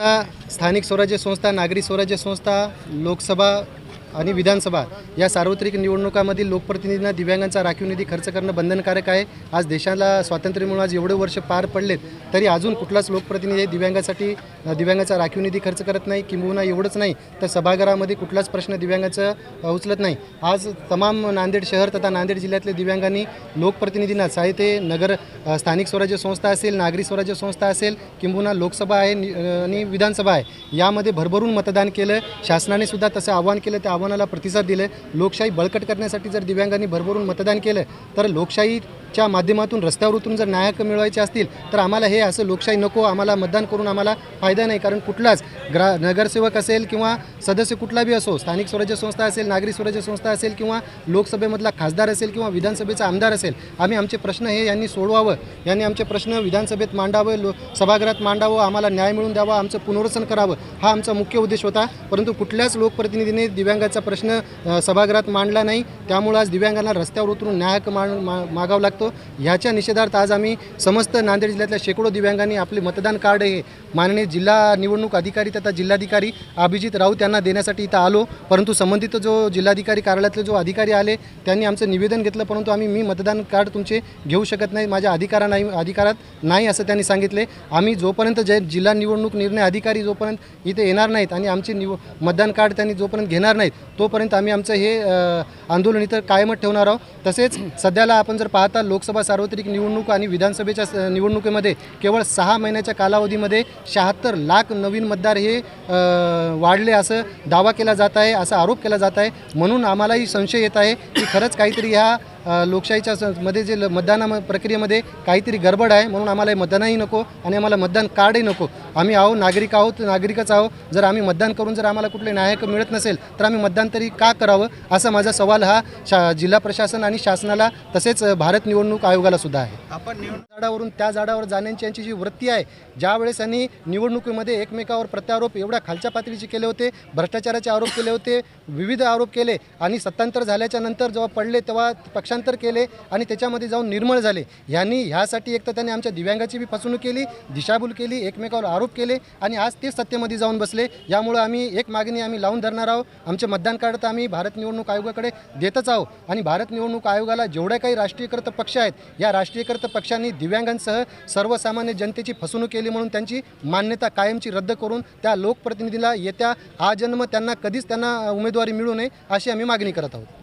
स्थानिक स्वराज्य संस्था नागरी स्वराज्य संस्था लोकसभा आणि विधानसभा या सार्वत्रिक निवडणुकामधील लोकप्रतिनिधींना दिव्यांगांचा राखीव निधी खर्च करणं बंधनकारक आहे. आज देशाला स्वातंत्र्य मिळून आज एवढे वर्ष पार पडलेत तरी अजून कुठलाच लोकप्रतिनिधी दिव्यांगासाठी दिव्यांगाचा राखीव निधी खर्च करत नाही किंबहुना एवढंच नाही तर सभागृहामध्ये कुठलाच प्रश्न दिव्यांगाचं उचलत नाही. आज तमाम नांदेड शहर तथा नांदेड जिल्ह्यातल्या दिव्यांगांनी लोकप्रतिनिधींना चाहे ते नगर स्थानिक स्वराज्य संस्था असेल नागरी स्वराज्य संस्था असेल किंबहुना लोकसभा आहे आणि विधानसभा आहे यामध्ये भरभरून मतदान केलं शासनाने सुद्धा तसं आव्हान केलं त्या आव्हानाला प्रतिसाद दिले लोकशाही बळकट करण्यासाठी जर दिव्यांगांनी भरभरून मतदान केलं तर लोकशाहीच्या माध्यमातून रस्त्यावर उतरून जर न्यायक मिळवायचे असतील तर आम्हाला हे असं लोकशाही नको आम्हाला मतदान करून आम्हाला फायदा नाही. कारण कुठलाच ग्रा नगरसेवक असेल किंवा सदस्य कुठला बी असो स्थानिक स्वराज्य संस्था असेल नागरी स्वराज्य संस्था असेल किंवा लोकसभेमधला खासदार असेल किंवा विधानसभेचा आमदार असेल आम्ही आमचे प्रश्न हे यांनी सोडवावं. यांनी आमचे प्रश्न विधानसभेत मांडावं लो सभागृहात मांडावं आम्हाला न्याय मिळून द्यावा आमचं पुनर्वसन करावं. हा आमचा मुख्य उद्देश होता. परंतु कुठल्याच लोकप्रतिनिधीने दिव्यांगाचा प्रश्न सभागृहात मांडला नाही. त्यामुळं आज दिव्यांगांना रस्त्यावर उतरून न्यायक हक्क मा मा- मागावा लागतो. ह्याच्या निषेधार्थ आज आम्ही समस्त नांदेड जिल्ह्यातल्या शेकडो दिव्यांगांनी आपले मतदान कार्ड हे माननीय जिल्हा निवडणूक अधिकारी तथा जिल्हाधिकारी अभिजित राऊत यांना देण्यासाठी इथं आलो. परंतु संबंधित जो जिल्हाधिकारी कार्यालयातले जो अधिकारी आले त्यांनी आमचं निवेदन घेतलं परंतु आम्ही मी मतदान कार्ड तुमचे घेऊ शकत नाही माझ्या अधिकारा नाही अधिकारात नाही असं त्यांनी सांगितले. आम्ही जोपर्यंत जे जिल्हा निवडणूक निर्णय अधिकारी जोपर्यंत इथे येणार नाहीत आणि आमचे निव मतदान कार्ड त्यांनी जोपर्यंत घेणार नाहीत तोपर्यंत आम्ही आमचं हे आंदोलन इथं कायमच ठेवणार आहोत. तसेच सध्याला आपण जर पाहता लोकसभा सार्वत्रिक निवडणूक आणि विधानसभेच्या निवडणुकीमध्ये केवळ सहा महिन्याच्या कालावधीमध्ये शहात्तर लाख नवीन मतदार हे वाढले असं दावा केला जात आहे असा आरोप केला जात आहे. म्हणून आम्हालाही संशय येत आहे की खरंच काहीतरी ह्या लोकशाहीच्या मध्ये जे ल- मतदाना प्रक्रियेमध्ये काहीतरी गडबड आहे म्हणून आम्हाला हे मतदानही नको आणि आम्हाला मतदान कार्डही नको. आम्ही आहो नागरिक आहोत नागरिकच आहो. जर आम्ही मतदान करून जर आम्हाला कुठले न्यायक मिळत नसेल तर आम्ही मतदान तरी का करावं? असा माझा सवाल हा शा जिल्हा प्रशासन आणि शासनाला तसेच भारत निवडणूक आयोगाला सुद्धा आहे. आपण निवड झाडावरून त्या झाडावर जाण्याची यांची जी वृत्ती आहे ज्यावेळेस यांनी निवडणुकीमध्ये एकमेकावर प्रत्यारोप एवढ्या खालच्या पातळीचे केले होते भ्रष्टाचाराचे आरोप केले होते विविध आरोप केले आणि सत्तांतर झाल्याच्यानंतर जेव्हा पडले तेव्हा पक्षांतर केले आणि त्याच्यामध्ये जाऊन निर्मळ झाले. यांनी ह्यासाठी एक तर त्यांनी आमच्या दिव्यांगाची बी फसवणूक केली दिशाभूल केली एकमेकावर आरोप केले आणि आज ते सत्तेमध्ये जाऊन बसले. यामुळं आम्ही एक मागणी आम्ही लावून धरणार आहोत. आमचे मतदान कार्ड तर आम्ही भारत निवडणूक आयोगाकडे देतच आहोत. आणि भारत निवडणूक आयोगाला जेवढ्या काही राष्ट्रीयकृत पक्ष आहेत या राष्ट्रीयकृत पक्षांनी दिव्यांगांसह सर्वसामान्य जनतेची फसवणूक केली म्हणून त्यांची मान्यता कायमची रद्द करून त्या लोकप्रतिनिधीला येत्या हा जन्म त्यांना कधीच त्यांना उमेदवारी मिळू नये अशी आम्ही मागणी करत आहोत.